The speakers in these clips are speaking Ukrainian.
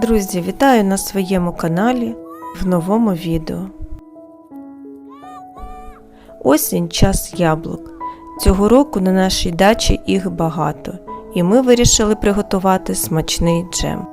Друзі, вітаю на своєму каналі в новому відео. Осінь час яблук. Цього року на нашій дачі їх багато, і ми вирішили приготувати смачний джем.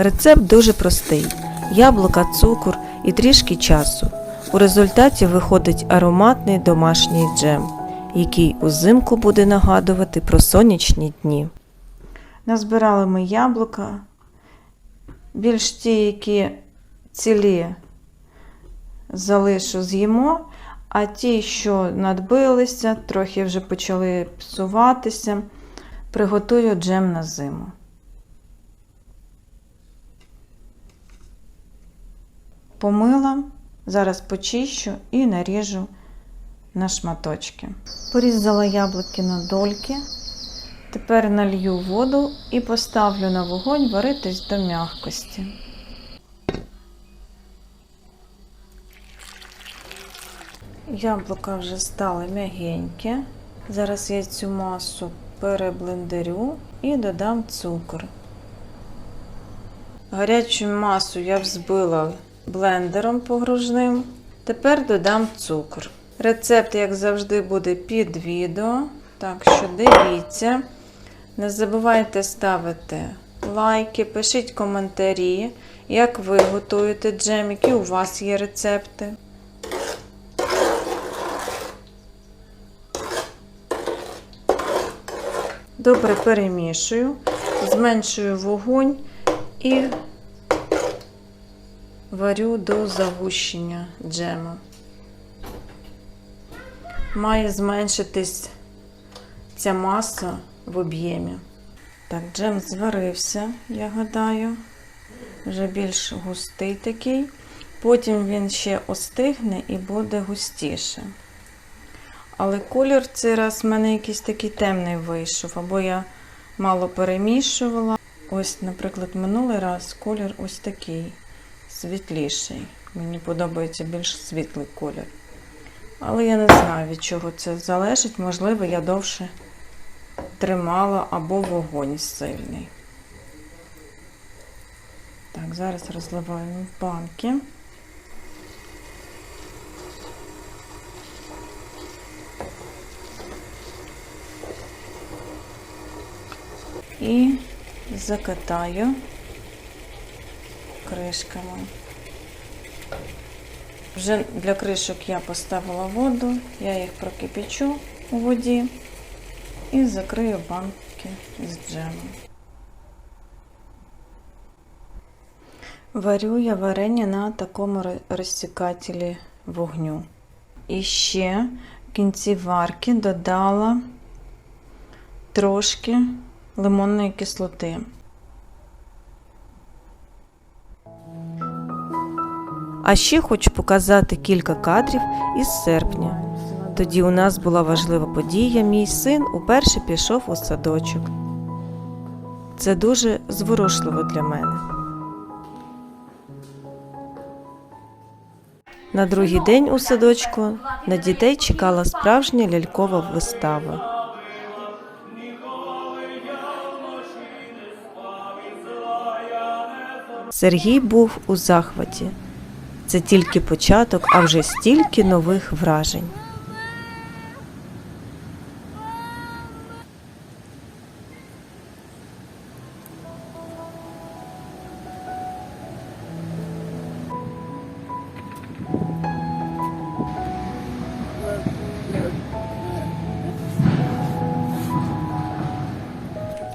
Рецепт дуже простий: яблука, цукор і трішки часу. У результаті виходить ароматний домашній джем, який узимку буде нагадувати про сонячні дні. Назбирали ми яблука, більш ті, які цілі залишу з'їмо, а ті, що надбилися, трохи вже почали псуватися, приготую джем на зиму. Помила, зараз почищу і наріжу на шматочки. Порізала яблуки на дольки. Тепер налью воду і поставлю на вогонь варитись до м'якості. Яблука вже стали м'ягенькі. Зараз я цю масу переблендерю і додам цукор. Гарячу масу я взбила блендером погружним. Тепер додам цукор. Рецепт, як завжди, буде під відео. Так що дивіться. Не забувайте ставити лайки, пишіть коментарі, як ви готуєте джем, які у вас є рецепти. Добре перемішую, зменшую вогонь і варю до загущення джему. Має зменшитись ця маса в об'ємі. Так, джем зварився, я гадаю, вже більш густий такий. Потім він ще остигне і буде густіше. Але колір цей раз в мене якийсь такий темний вийшов, або я мало перемішувала. Ось, наприклад, минулий раз колір ось такий світліший. Мені подобається більш світлий колір. Але я не знаю, від чого це залежить. Можливо, я довше тримала або вогонь сильний. Так, зараз розливаємо в банки. І закатаю кришками. Вже для кришок я поставила воду, я їх прокипячу у воді і закрию банки з джемом. Варю я варення на такому розсікателі вогню. І ще в кінці варки додала трошки лимонної кислоти. А ще хочу показати кілька кадрів із серпня. Тоді у нас була важлива подія. Мій син уперше пішов у садочок. Це дуже зворушливо для мене. На другий день у садочку на дітей чекала справжня лялькова вистава. Сергій був у захваті. Це тільки початок, а вже стільки нових вражень.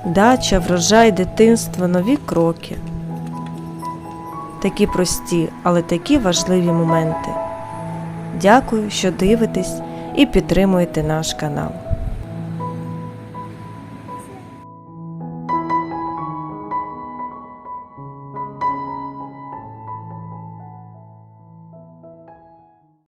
Дача, врожай, дитинство, нові кроки. Такі прості, але такі важливі моменти. Дякую, що дивитесь і підтримуєте наш канал.